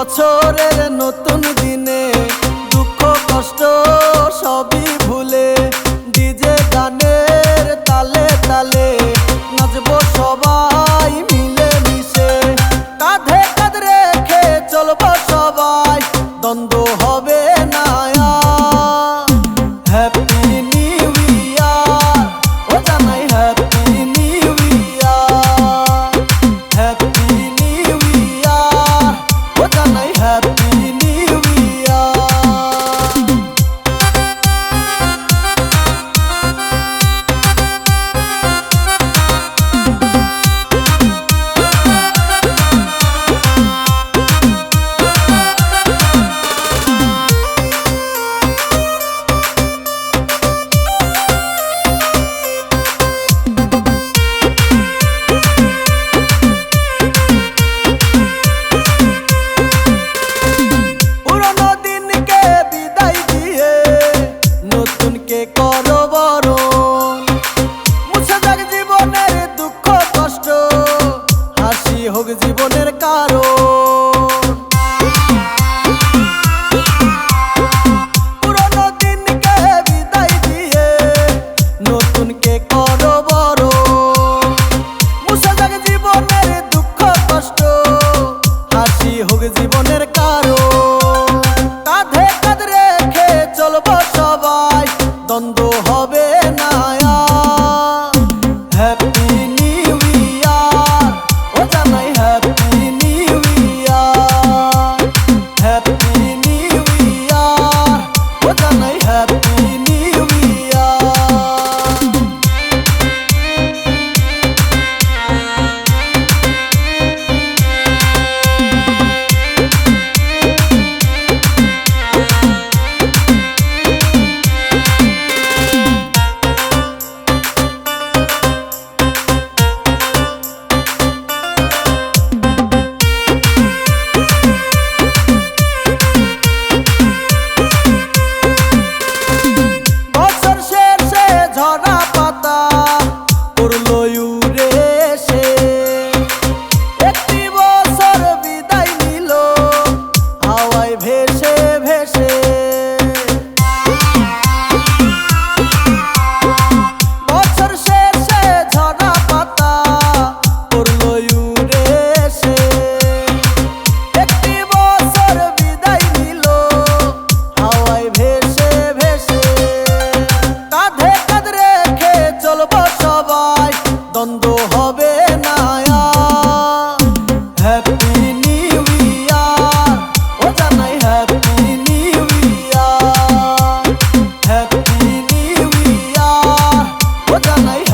বছরের নতুন দিনে, দুঃখ, কষ্ট সবই ভুলে ডিজে গানের তালে তালে নাচব সবাই মিলে মিশে। কাঁধে কাঁধ রেখে চলবো সবাই, দ্বন্দ্ব হবে না হ্যাপি have करो। काधे कदरे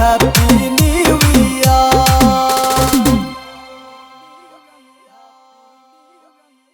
happiness.